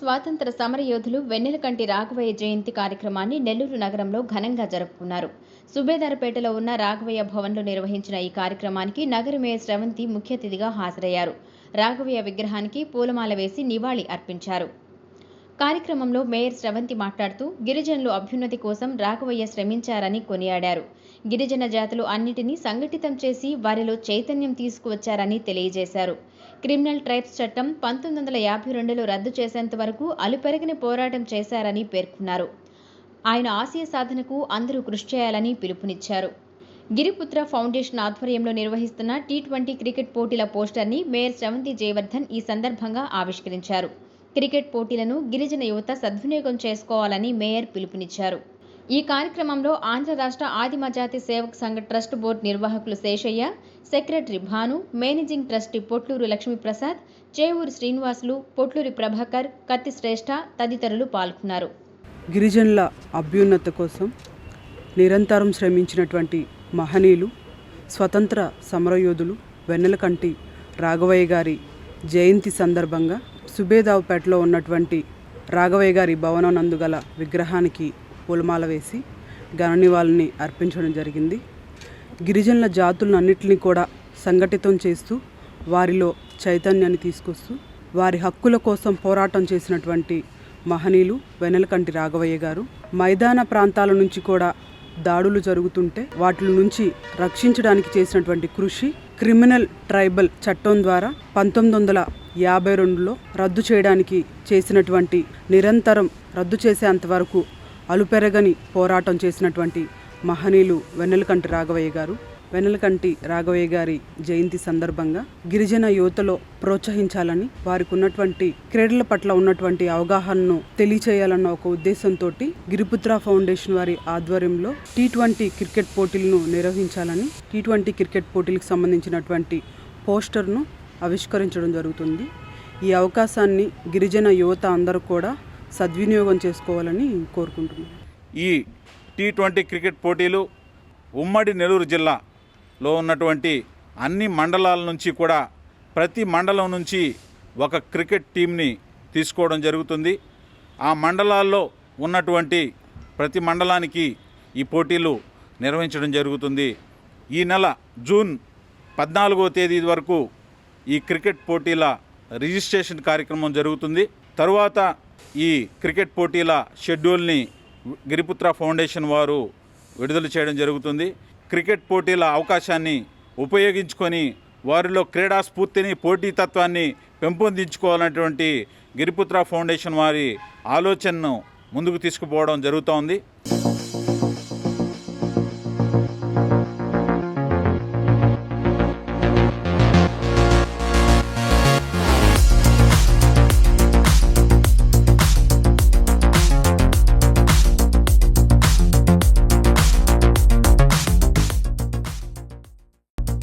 స్వాతంత్ర సమరయోధులు వెన్నెలకంటి రాఘవయ్య జయంతి కార్యక్రమాన్ని నెల్లూరు నగరంలో ఘనంగా జరుపుకున్నారు. సుబేదారపేటలో ఉన్న రాఘవయ్య భవన్లో నిర్వహించిన ఈ కార్యక్రమానికి నగర మేయర్ శ్రవంతి ముఖ్య అతిథిగా హాజరయ్యారు. రాఘవయ్య విగ్రహానికి పూలమాల వేసి నివాళి అర్పించారు. కార్యక్రమంలో మేయర్ శ్రవంతి మాట్లాడుతూ గిరిజనులు అభ్యున్నతి కోసం రాఘవయ్య శ్రమించారని కొనియాడారు. గిరిజన జాతులు అన్నిటినీ సంఘటితం చేసి వారిలో చైతన్యం తీసుకువచ్చారని తెలియజేశారు. క్రిమినల్ ట్రైబ్స్ చట్టం పంతొమ్మిది వందల యాభై రెండులో రద్దు చేసేంత వరకు అలుపెరగని పోరాటం చేశారని పేర్కొన్నారు. ఆయన ఆశయ సాధనకు అందరూ కృషి చేయాలని పిలుపునిచ్చారు. గిరిపుత్ర ఫౌండేషన్ ఆధ్వర్యంలో నిర్వహిస్తున్న టీ ట్వంటీ క్రికెట్ పోటీల పోస్టర్ని మేయర్ శ్రవంతి జయవర్ధన్ ఈ సందర్భంగా ఆవిష్కరించారు. క్రికెట్ పోటీలను గిరిజన యువత సద్వినియోగం చేసుకోవాలని మేయర్ పిలుపునిచ్చారు. ఈ కార్యక్రమంలో ఆంధ్ర రాష్ట్ర ఆదిమ జాతి సేవక్ సంఘ ట్రస్ట్ బోర్డు నిర్వాహకులు Seshaiah secretary Bhanu managing trustee Potluru Lakshmiprasad Chevuru Srinivasulu Potluri Prabhakar Katti Shreshta తదితరులు పాల్గొన్నారు. గిరిజనుల అభ్యున్నత కోసం నిరంతరం శ్రమించినటువంటి మహనీయులు స్వతంత్ర సమరయోధులు వెన్నెలకంటి రాఘవయ్య గారి జయంతి సందర్భంగా సుబేదావుపేటలో ఉన్నటువంటి రాఘవయ్య గారి భవనం నందు గల విగ్రహానికి పూలమాల వేసి గణనివాళిని అర్పించడం జరిగింది. గిరిజనుల జాతులన్నింటినీ కూడా సంఘటితం చేస్తూ వారిలో చైతన్యాన్ని తీసుకొస్తూ వారి హక్కుల కోసం పోరాటం చేసినటువంటి మహనీయులు వెనలకంటి రాఘవయ్య గారు. మైదాన ప్రాంతాల నుంచి కూడా దాడులు జరుగుతుంటే వాటి నుంచి రక్షించడానికి చేసినటువంటి కృషి క్రిమినల్ ట్రైబల్ చట్టం ద్వారా పంతొమ్మిది వందల యాభై రెండులో రద్దు చేయడానికి చేసినటువంటి నిరంతరం రద్దు చేసేంత వరకు అలుపెరగని పోరాటం చేసినటువంటి మహనీయులు వెన్నెలకంటి రాఘవయ్య గారు. వెన్నెలకంటి రాఘవయ్య గారి జయంతి సందర్భంగా గిరిజన యువతలో ప్రోత్సహించాలని వారికి ఉన్నటువంటి క్రీడల పట్ల ఉన్నటువంటి అవగాహనను తెలియచేయాలన్న ఒక ఉద్దేశంతో గిరిపుత్ర ఫౌండేషన్ వారి ఆధ్వర్యంలో టీ ట్వంటీ క్రికెట్ పోటీలను నిర్వహించాలని టీ ట్వంటీ క్రికెట్ పోటీలకు సంబంధించినటువంటి పోస్టర్ను ఆవిష్కరించడం జరుగుతుంది. ఈ అవకాశాన్ని గిరిజన యువత అందరూ కూడా సద్వినియోగం చేసుకోవాలని కోరుకుంటున్నాను ఈ టీ ట్వంటీ క్రికెట్ పోటీలు ఉమ్మడి నెల్లూరు జిల్లాలో ఉన్నటువంటి అన్ని మండలాల నుంచి కూడా ప్రతి మండలం నుంచి ఒక క్రికెట్ టీంని తీసుకోవడం జరుగుతుంది. ఆ మండలాల్లో ఉన్నటువంటి ప్రతి మండలానికి ఈ పోటీలు నిర్వహించడం జరుగుతుంది. ఈ నెల జూన్ పద్నాలుగో తేదీ వరకు ఈ క్రికెట్ పోటీల రిజిస్ట్రేషన్ కార్యక్రమం జరుగుతుంది. తరువాత ఈ క్రికెట్ పోటీల షెడ్యూల్ని గిరిపుత్ర ఫౌండేషన్ వారు విడుదల చేయడం జరుగుతుంది. క్రికెట్ పోటీల అవకాశాన్ని ఉపయోగించుకొని వారిలో క్రీడా స్ఫూర్తిని పోటీతత్వాన్ని పెంపొందించుకోవాలన్నటువంటి గిరిపుత్ర ఫౌండేషన్ వారి ఆలోచనను ముందుకు తీసుకుపోవడం జరుగుతోంది.